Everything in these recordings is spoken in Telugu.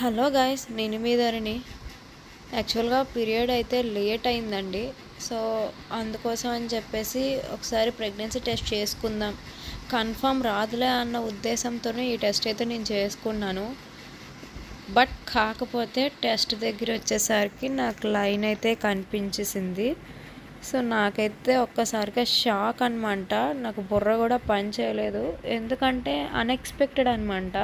హలో గాయస్ నేను మీ ధరణి. యాక్చువల్గా పీరియడ్ అయితే లేట్ అయిందండి. సో అందుకోసం అని చెప్పేసి ఒకసారి ప్రెగ్నెన్సీ టెస్ట్ చేసుకుందాం. కన్ఫామ్ రాదులే అన్న ఉద్దేశంతోనే ఈ టెస్ట్ అయితే నేను చేసుకున్నాను. బట్ కాకపోతే టెస్ట్ దగ్గర వచ్చేసరికి నాకు లైన్ అయితే కనిపించేసింది. సో నాకైతే ఒక్కసారిగా షాక్ అనమాట నాకు బుర్ర కూడా పని చేయలేదు. ఎందుకంటే అన్ఎక్స్పెక్టెడ్ అనమాట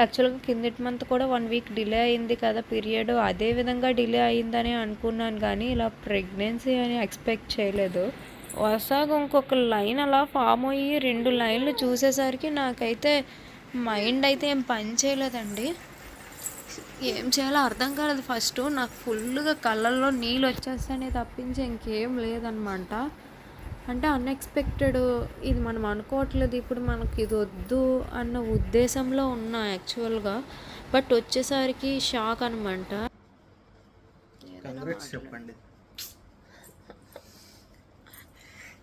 యాక్చువల్గా కిందటి మంత్ కూడా వన్ వీక్ డిలే అయింది కదా పీరియడ్ అదే విధంగా డిలే అయిందని అనుకున్నాను కానీ ఇలా ప్రెగ్నెన్సీ అని ఎక్స్పెక్ట్ చేయలేదు. వరుసగా ఇంకొక లైన్ అలా ఫామ్ అయ్యి రెండు లైన్లు చూసేసరికి నాకైతే మైండ్ అయితే ఏం పని చేయలేదండి. ఏం చేయాలో అర్థం కాలేదు. ఫస్ట్ నాకు ఫుల్గా కళ్ళల్లో నీళ్ళు వచ్చేస్తానే తప్పించి ఇంకేం లేదనమాట. అంటే అన్ఎక్స్పెక్టెడ్ ఇది మనం అనుకోవట్లేదు ఇప్పుడు మనకి ఇది వద్దు అన్న ఉద్దేశంలో ఉన్నా యాక్చువల్గా బట్ వచ్చేసరికి షాక్ అనమాట కంగ్రాట్స్ చెప్పండి.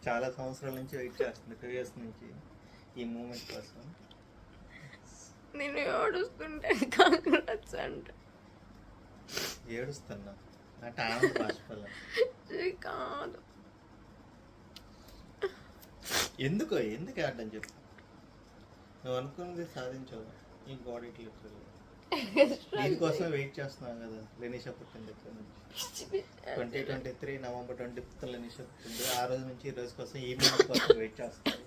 చాలా సంవత్సరాల నుంచి వెయిట్ చేస్తుంది టూ ఇయర్స్ నుంచి ఈ మూమెంట్ కోసం. నేను ఏడుస్తుంటే కాంగ్రెస్ అంటే. ఏడుస్తున్నా? అంటే ఆనంద బాష్పల్లం. కాదు. ఎందుకో? ఎందుకు ఆడడం చెప్పు. నువ్వు అనుకున్నది సాధించావు. ఈ బాడీ క్లిప్స్ దీనికోసం వెయిట్ చేస్తున్నావు కదా. లెనిషా పుట్టిన దగ్గర నుంచి. Twenty twenty three November twenty fifth Lenisha పుట్టింది. ఆ రోజు నుంచి ఈ రోజు కోసం ఈ మూమెంట్ కోసం వెయిట్ చేస్తాను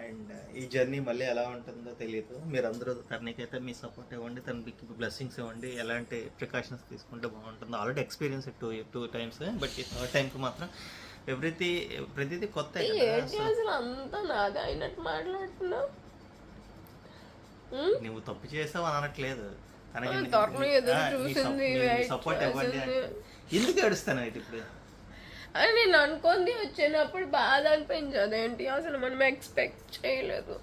అండ్ ఈ జర్నీ మళ్ళీ ఎలా ఉంటుందో తెలియదు మీరు అందరూ తనకైతే మీ సపోర్ట్ ఇవ్వండి. తనకి బ్లెస్సింగ్స్ ఇవ్వండి. ఎలాంటి ప్రికాషన్స్ తీసుకుంటే బాగుంటుందో. Already experience two two times but ఈ థర్డ్ టైంకి మాత్రం ఎవ్రీథీ ప్రతిదీ కొత్త ఏంటి అసలు అంతా నాగా అయినట్టు మాట్లాడుతున్నావు? నువ్వు తప్పు చేసావు అని అనట్లేదు. సపోర్ట్ ఇవ్వండి అంటే. ఎందుకు ఏడుస్తాను అయితే ఇప్పుడు? అని నేను అనుకుంది వచ్చినప్పుడు బాధ అనిపించదు. ఏంటి అసలు మనం ఎక్స్పెక్ట్ చేయలేదు.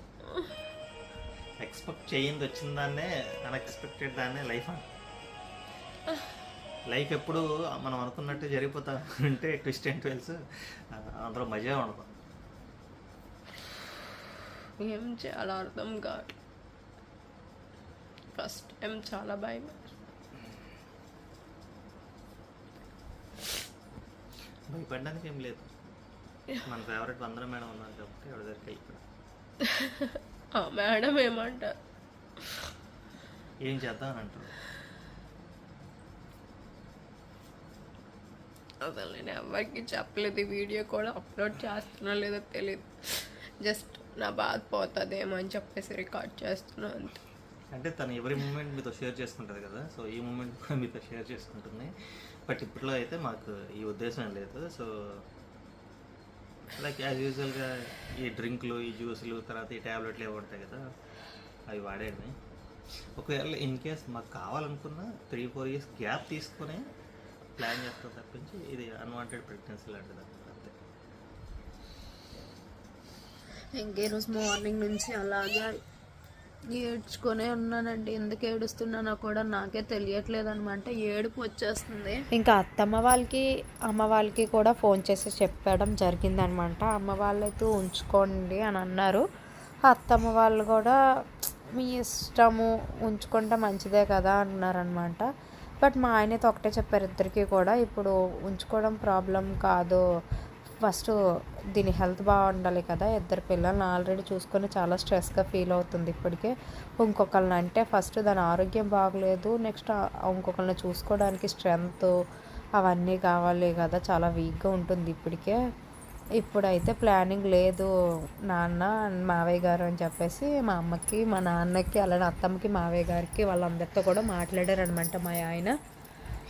ఎక్స్పెక్ట్ చేయింది వచ్చిన దాన్నే అన్ఎక్స్పెక్టెడ్ దాన్నే లైఫ్ అని లైఫ్ ఎప్పుడు మనం అనుకున్నట్టు జరిగిపోతా ఉంటే ట్విస్ట్ అండ్ ట్వెల్స్ అందులో మజా ఉండదు. ఏం చేయాలో అర్థం కాదు. ఫస్ట్ టైం చాలా భయం. భయపడడానికి ఏం లేదు. మన ఫేవరెట్ వందన మేడం ఉన్నారు కాబట్టి ఎవరి దగ్గరికి వెళ్ళిపోయాం మేడం ఏమంటారు? ఏం చేద్దాం అని అంటారు? అసలు నేను ఎవరికి చెప్పలేదు. ఈ వీడియో కూడా అప్లోడ్ చేస్తున్నా లేదో తెలియదు జస్ట్ నా బాధ పోతుందేమో అని చెప్పేసి రికార్డ్ చేస్తున్నా అంతే. అంటే తను ఎవరి మూమెంట్ మీతో షేర్ చేసుకుంటుంది కదా సో ఈ మూమెంట్ కూడా మీతో షేర్ చేసుకుంటుంది. బట్ ఇప్పట్లో అయితే మాకు ఈ ఉద్దేశం లేదు. సో లైక్ యాజ్ యూజువల్గా ఈ డ్రింక్లు ఈ జ్యూసులు తర్వాత ఈ ట్యాబ్లెట్లు ఏవి ఉంటాయి కదా అవి వాడేది. ఒకవేళ ఇన్ కేస్ మాకు కావాలనుకున్న త్రీ ఫోర్ ఇయర్స్ గ్యాప్ తీసుకొని ప్లాన్ చేస్తాం తప్పించి ఇది అన్వాంటెడ్ ప్రెగ్నెన్సీ లాంటిది అంతే. ఇంకే రోజు మార్నింగ్ నుంచి అలాగే ఏడ్చుకొనే ఉన్నానండి. ఎందుకు ఏడుస్తున్నానో కూడా నాకే తెలియట్లేదు అనమాట ఏడుపు వచ్చేస్తుంది. ఇంకా అత్తమ్మ వాళ్ళకి అమ్మ వాళ్ళకి కూడా ఫోన్ చేసి చెప్పడం జరిగిందనమాట అమ్మ వాళ్ళైతే ఉంచుకోండి అని అన్నారు. అత్తమ్మ వాళ్ళు కూడా మీ ఇష్టము ఉంచుకుంటే మంచిదే కదా అన్నారనమాట బట్ మా ఆయన అయితే ఒకటే చెప్పారు ఇద్దరికీ కూడా ఇప్పుడు ఉంచుకోవడం ప్రాబ్లం కాదు. ఫస్ట్ దీని హెల్త్ బాగుండాలి కదా ఇద్దరు పిల్లల్ని ఆల్రెడీ చూసుకొని చాలా స్ట్రెస్గా ఫీల్ అవుతుంది ఇప్పటికే. ఇంకొకరిని అంటే ఫస్ట్ దాని ఆరోగ్యం బాగలేదు నెక్స్ట్ ఇంకొకరిని చూసుకోవడానికి స్ట్రెంగ్త్ అవన్నీ కావాలి కదా చాలా వీక్గా ఉంటుంది ఇప్పటికే. ఇప్పుడైతే ప్లానింగ్ లేదు. నాన్న మావయ్య గారు అని చెప్పేసి మా అమ్మకి మా నాన్నకి అలానే అత్తమ్మకి మావయ్య గారికి వాళ్ళందరితో కూడా మాట్లాడారు అనమాట మా ఆయన.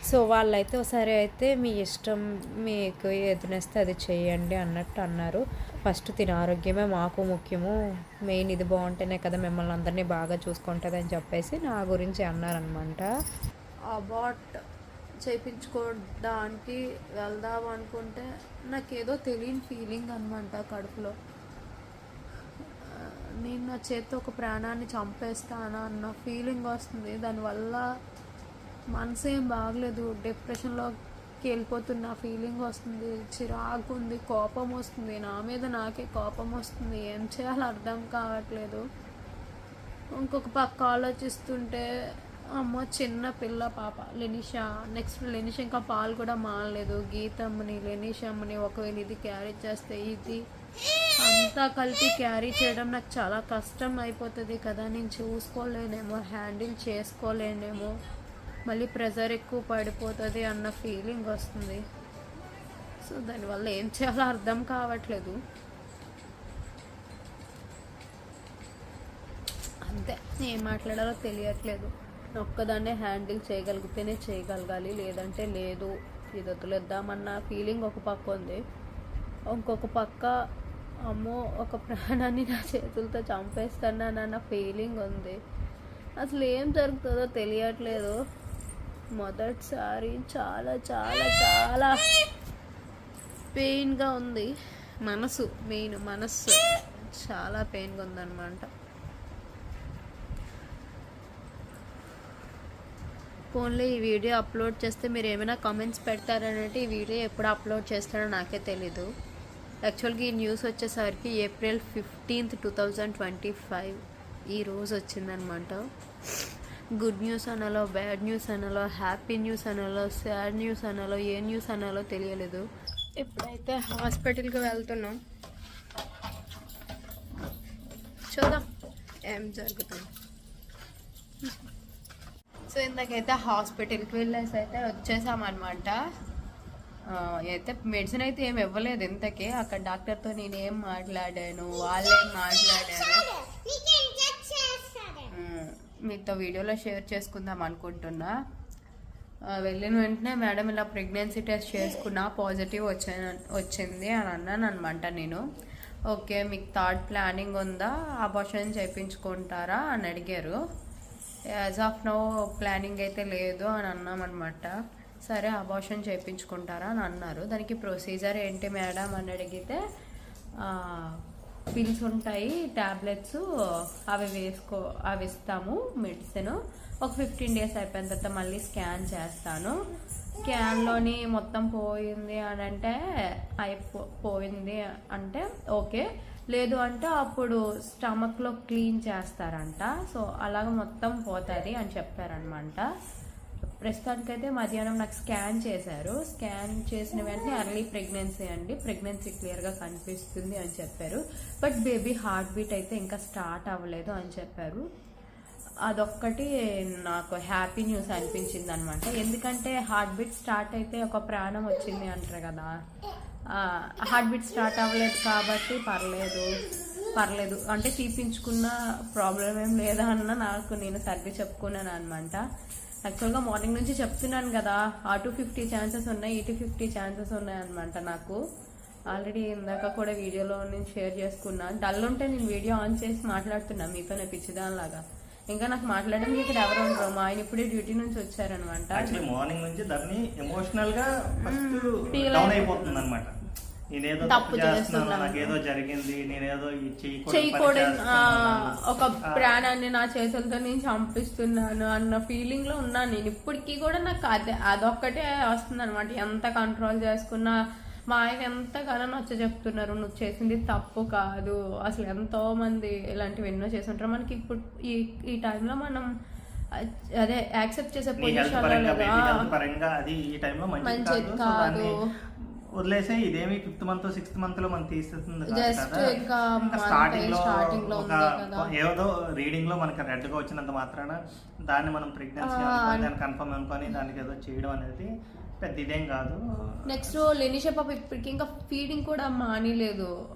సో వాళ్ళైతే సరే అయితే మీ ఇష్టం మీకు ఎదునేస్తే అది చేయండి అన్నట్టు అన్నారు. ఫస్ట్ తిన ఆరోగ్యమే మాకు ముఖ్యము. మెయిన్ ఇది బాగుంటేనే కదా మిమ్మల్ని అందరినీ బాగా చూసుకుంటుంది అని చెప్పేసి నా గురించి అన్నారనమాట. అబాట్ చేయించుకోవడానికి వెళ్దాం అనుకుంటే నాకేదో తెలియని ఫీలింగ్ అనమాట కడుపులో. నేను నా చేత్తో ఒక ప్రాణాన్ని చంపేస్తానా అన్న ఫీలింగ్ వస్తుంది. దానివల్ల మనసు ఏం బాగలేదు. డిప్రెషన్లోకి వెళ్ళిపోతున్న ఫీలింగ్ వస్తుంది. చిరాకు ఉంది కోపం వస్తుంది. నా మీద నాకే కోపం వస్తుంది. ఏం చేయాలో అర్థం కావట్లేదు. ఇంకొక పక్క ఆలోచిస్తుంటే అమ్మ చిన్న పిల్ల పాప. లెనిషా నెక్స్ట్ లెనిష ఇంకా పాలు కూడా మానలేదు. గీతమ్మని లెనిషమ్మని ఒకవేళ ఇది క్యారీ చేస్తే ఇది అంతా కలిపి క్యారీ చేయడం నాకు చాలా కష్టం అయిపోతుంది కదా. నేను చూసుకోలేనేమో హ్యాండిల్ చేసుకోలేనేమో. మళ్ళీ ప్రెజర్ ఎక్కువ పడిపోతుంది అన్న ఫీలింగ్ వస్తుంది. సో దానివల్ల ఏం చేయాలో అర్థం కావట్లేదు. అంతే. ఏం మాట్లాడాలో తెలియట్లేదు. ఒక్కదాన్నే హ్యాండిల్ చేయగలిగితేనే చేయగలగాలి. లేదంటే లేదు ఇది వదిలేద్దామన్న ఫీలింగ్ ఒక పక్క ఉంది. ఇంకొక పక్క అమ్మో ఒక ప్రాణాన్ని నా చేతులతో చంపేస్తున్నానన్న ఫీలింగ్ ఉంది. అసలు ఏం జరుగుతుందో తెలియట్లేదు. మొదటిసారి చాలా చాలా చాలా పెయిన్గా ఉంది. మనసు మెయిన్ మనస్సు. చాలా పెయిన్గా ఉందన్నమాట. ఫోన్లో ఈ వీడియో అప్లోడ్ చేస్తే మీరు ఏమైనా కామెంట్స్ పెడతారనంటే ఈ వీడియో ఎప్పుడు అప్లోడ్ చేస్తారో నాకే తెలీదు. యాక్చువల్గా ఈ న్యూస్ వచ్చేసరికి April fifteenth two thousand twenty five ఈ రోజు వచ్చిందనమాట గుడ్ న్యూస్ అనాలో బ్యాడ్ న్యూస్ అనాలో హ్యాపీ న్యూస్ అనాలో సాడ్ న్యూస్ అనాలో ఏ న్యూస్ అనాలో తెలియలేదు. ఇప్పుడైతే హాస్పిటల్కి వెళ్తున్నాం. చూద్దాం. ఏం జరుగుతుంది? సో ఇందాకైతే హాస్పిటల్కి వెళ్ళేసి అయితే వచ్చేసామన్నమాట. అయితే మెడిసిన్ అయితే ఏం ఇవ్వలేదు ఇంతకీ. అక్కడ డాక్టర్తో నేను ఏం మాట్లాడాను వాళ్ళేం మాట్లాడాను ఉమ్, మీతో వీడియోలో షేర్ చేసుకుందాం అనుకుంటున్నా. వెళ్ళిన వెంటనే మేడం ఇలా ప్రెగ్నెన్సీ టెస్ట్ చేసుకున్నా పాజిటివ్ వచ్చాను వచ్చింది అని అన్నాను అనమాట నేను. ఓకే మీకు థర్డ్ ప్లానింగ్ ఉందా? అబార్షన్ చేయించుకుంటారా? అని అడిగారు. యాజ్ ఆఫ్ నో ప్లానింగ్ అయితే లేదు అని అన్నామన్నమాట. సరే అబార్షన్ చేయించుకుంటారా అని అన్నారు. దానికి ప్రొసీజర్ ఏంటి మేడం అని అడిగితే పిల్స్ ఉంటాయి ట్యాబ్లెట్స్ అవి వేసుకో అవి ఇస్తాము మెడిసిన్ ఒక ఫిఫ్టీన్ డేస్ అయిపోయిన తర్వాత మళ్ళీ స్కాన్ చేస్తాను. స్కాన్లోని మొత్తం పోయింది అని అంటే అయిపో పోయింది అంటే ఓకే. లేదు అంటే అప్పుడు స్టమక్లో క్లీన్ చేస్తారంట. సో అలాగ మొత్తం పోతుంది అని చెప్పారనమాట. ప్రస్తుతానికైతే మధ్యాహ్నం నాకు స్కాన్ చేశారు. స్కాన్ చేసిన వెంటనే అర్లీ ప్రెగ్నెన్సీ అండి. ప్రెగ్నెన్సీ క్లియర్గా కనిపిస్తుంది అని చెప్పారు. బట్ బేబీ హార్ట్ బీట్ అయితే ఇంకా స్టార్ట్ అవ్వలేదు అని చెప్పారు. అదొక్కటి నాకు హ్యాపీ న్యూస్ అనిపించింది అనమాట ఎందుకంటే హార్ట్ బీట్ స్టార్ట్ అయితే ఒక ప్రాణం వచ్చింది అంటారు కదా. హార్ట్ బీట్ స్టార్ట్ అవ్వలేదు కాబట్టి పర్లేదు పర్లేదు. అంటే తీపించుకున్న ప్రాబ్లం ఏం లేదా అన్న నాకు నేను సర్ది చెప్పుకున్నాను అనమాట. యాక్చువల్గా మార్నింగ్ నుంచి చెప్తున్నాను కదా అటు ఫిఫ్టీ ఛాన్సెస్ ఉన్నాయి ఇటు ఫిఫ్టీ ఛాన్సెస్ ఉన్నాయి అనమాట నాకు. ఆల్రెడీ ఇందాక కూడా వీడియోలో నేను షేర్ చేసుకున్నా. డల్ ఉంటే నేను వీడియో ఆన్ చేసి మాట్లాడుతున్నా మీతోనే పిచ్చిదానిలాగా. ఇంకా నాకు మాట్లాడడానికి ఇక్కడ ఎవరు ఉండరు మా ఆయన ఇప్పుడే డ్యూటీ నుంచి వచ్చారనమాట యాక్చువల్లీ మార్నింగ్ నుంచి ధరణి ఎమోషనల్గా ఫస్ట్ డౌన్ అయిపోతుంది. అనమాట నేనేదో తప్పు చేస్తున్నాను. నాకేదో జరిగింది నేనేదో చేయకూడదు. ఒక ప్రాణాన్ని నా చేతులతో నేను చంపిస్తున్నాను అన్న ఫీలింగ్లో ఉన్నాను నేను ఇప్పటికీ కూడా నాకు అదే అదొక్కటే వస్తుంది అనమాట ఎంత కంట్రోల్ చేసుకున్నా మా ఆయన ఎంతగానో నచ్చ చెప్తున్నారు? నువ్వు చేసింది తప్పు కాదు. అసలు ఎంతో మంది ఇలాంటివి ఎన్నో చేసి ఉంటారు మనకి ఇప్పుడు ఈ ఈ టైంలో మనం అదే యాక్సెప్ట్ చేసే పొజిషన్ పరంగా అది ఈ టైంలో మంచిది కాదు. వదిలేసే ఇదేమి ఫిఫ్త్ మంత్ సిక్స్త్ మంత్లో మనం month స్టార్టింగ్లో. ఏదో రీడింగ్లో మనకి రెడ్గా వచ్చినంత మాత్రాన దాన్ని మనం ప్రెగ్నెన్సీ కన్ఫర్మ్ అనుకొని దానికి ఏదో చేయడం అనేది పెద్ద ఇదేం కాదు నెక్స్ట్ లెనిషా పాప ఇప్పటికి ఇంకా ఫీడింగ్ కూడా మానిలేదు.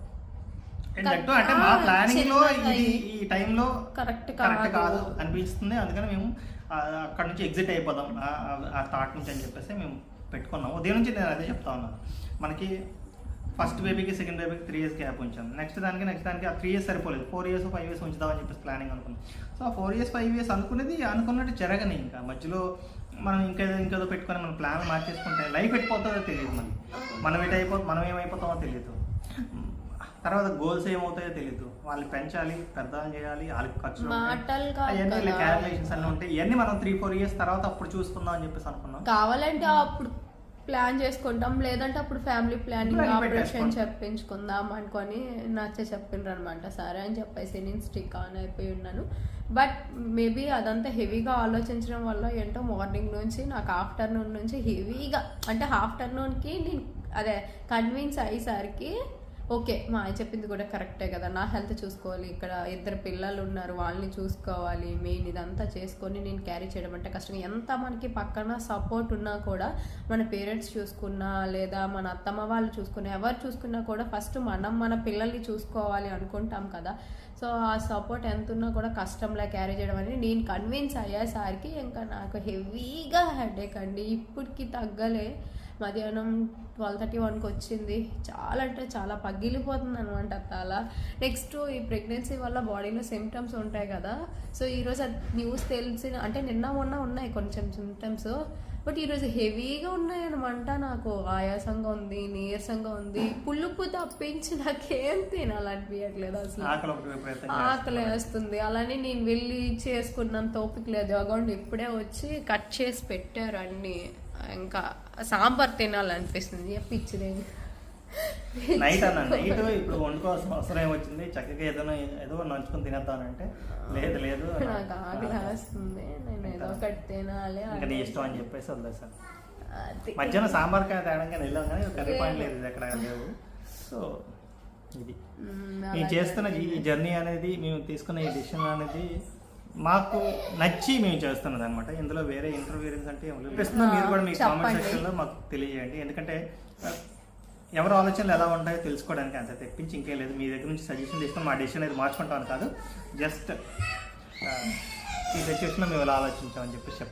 ఏంటంటే అంటే మా ప్లానింగ్లో ఇది ఈ టైంలో కరెక్ట్ కరెక్ట్ కాదు అనిపిస్తుంది. అందుకని మేము అక్కడ నుంచి ఎగ్జిట్ అయిపోదాం. ఆ- థాట్ నుంచి అని చెప్పేసి మేము పెట్టుకున్నాం ఉదయం నుంచి నేను అదే చెప్తా ఉన్నాను. మనకి ఫస్ట్ బేబీకి సెకండ్ బేబీకి త్రీ ఇయర్స్ గ్యాప్ ఉంచాం నెక్స్ట్ దానికి నెక్స్ట్ దానికి ఆ త్రీ ఇయర్స్ సరిపోలేదు. ఫోర్ ఇయర్స్ ఫైవ్ ఇయర్స్ ఉంచుదామని చెప్పేసి ప్లానింగ్ అనుకున్నాం. సో ఆ ఫోర్ ఇయర్స్ ఫైవ్ ఇయర్స్ అనుకున్నది అనుకున్నట్టు జరగని ఇంకా. మధ్యలో మనం ఇంకేదో ఇంకేదో పెట్టుకొని మన ప్లాన్ మార్చేసుకుంటే లైఫ్ ఎట్టిపోతుందో తెలియదు మనకి. మనం ఎటు అయిపో మనం ఏమైపోతామో తెలియదు. తర్వాత గోల్స్ ఏమవుతాయో తెలియదు. వాళ్ళు పెంచాలి పెద్దలు చేయాలి వాళ్ళకి ఖర్చులు కాదు అవన్నీ. క్యాలిక్యులేషన్స్ అన్నీ ఉంటాయి. ఇవన్నీ మనం త్రీ ఫోర్ ఇయర్స్ తర్వాత అప్పుడు చూసుకుందాం అని చెప్పేసి అనుకున్నాం. కావాలంటే అప్పుడు ప్లాన్ చేసుకుంటాం. లేదంటే అప్పుడు ఫ్యామిలీ ప్లానింగ్ ఆపరేషన్. చెప్పించుకుందాం అనుకొని నచ్చ చెప్పిండ్రు అనమాట సరే అని చెప్పేసి నేను స్టిక్ ఆన్ అయిపోయి ఉన్నాను. బట్ మేబీ అదంతా హెవీగా ఆలోచించడం వల్ల ఏంటో మార్నింగ్ నుంచి నాకు ఆఫ్టర్నూన్ నుంచి హెవీగా అంటే ఆఫ్టర్నూన్కి నేను అదే కన్విన్స్ అయ్యేసరికి ఓకే మా ఆయన చెప్పింది కూడా కరెక్టే కదా. నా హెల్త్ చూసుకోవాలి ఇక్కడ ఇద్దరు పిల్లలు ఉన్నారు వాళ్ళని చూసుకోవాలి మెయిన్ ఇదంతా చేసుకొని నేను క్యారీ చేయడం అంటే కష్టం. ఎంత మనకి పక్కన సపోర్ట్ ఉన్నా కూడా మన పేరెంట్స్ చూసుకున్నా లేదా మన అత్తమ్మ వాళ్ళు చూసుకున్నా ఎవరు చూసుకున్నా కూడా ఫస్ట్ మనం మన పిల్లల్ని చూసుకోవాలి అనుకుంటాం కదా. సో ఆ సపోర్ట్ ఎంత ఉన్నా కూడా కష్టంలా క్యారీ చేయడం అనేది నేను కన్విన్స్ అయ్యేసరికి ఇంకా నాకు హెవీగా హెడేక్ అండి. ఇప్పటికి తగ్గలే. మధ్యాహ్నం ట్వెల్వ్ థర్టీ వన్కి వచ్చింది. చాలా అంటే చాలా పగిలిపోతుంది అనమాట తల. నెక్స్ట్ ఈ ప్రెగ్నెన్సీ వల్ల బాడీలో సిమ్టమ్స్ ఉంటాయి కదా. సో ఈరోజు న్యూస్ తెలిసిన అంటే నిన్న మొన్న ఉన్నాయి కొంచెం సిమ్టమ్స్ బట్ ఈరోజు హెవీగా ఉన్నాయన్నమాట నాకు. ఆయాసంగా ఉంది నీరసంగా ఉంది. పులుపు తప్పించి నాకేం తినాలనిపించట్లేదు అసలు. ఆకలి వేస్తుంది అలానే నేను వెళ్ళి చేసుకున్నంత ఓపిక లేదు. అగౌంట్ ఇప్పుడే వచ్చి కట్ చేసి పెట్టారు అన్ని. ఇంకా సాంబార్ తినాలనిపిస్తుంది. పిచ్చిదే నైట్ అన్న నైట్ ఇప్పుడు వండుకోవాల్సిన అవసరం ఏమొచ్చింది చక్కగా ఏదైనా ఏదో నంచుకొని తినేద్దామంటే లేదు లేదు నాకు ఆకలి వేస్తుంది. నేను ఏదో ఒకటి తినాలి ఇంకా నీ ఇష్టం అని చెప్పేసి వదిలేసాను. మధ్యాహ్నం సాంబార్ కాయ తేడంగా వెళ్ళాం కానీ కర్రీ పాయింట్ లేదు ఎక్కడ లేవు. సో ఇది. మ్మ్. చేస్తున్న ఈ జర్నీ అనేది మేము తీసుకున్న ఈ డిసిషన్ అనేది మాకు నచ్చి మేము చేస్తున్నది అనమాట ఇందులో వేరే ఇంటర్వ్యూరెన్స్ అంటే. ప్రశ్న మీరు కూడా మీ కామెంట్. సెక్షన్లో మాకు తెలియజేయండి ఎందుకంటే ఎవరి ఆలోచనలు ఎలా ఉంటాయో తెలుసుకోవడానికి అంత తెప్పించి ఇంకేం లేదు మీ దగ్గర నుంచి సజెషన్ తీసుకొని మా డిసిషన్ అనేది మార్చుకుంటామని కాదు జస్ట్ ఈ సిచ్యువేషన్లో మేము ఇలా ఆలోచించామని చెప్పి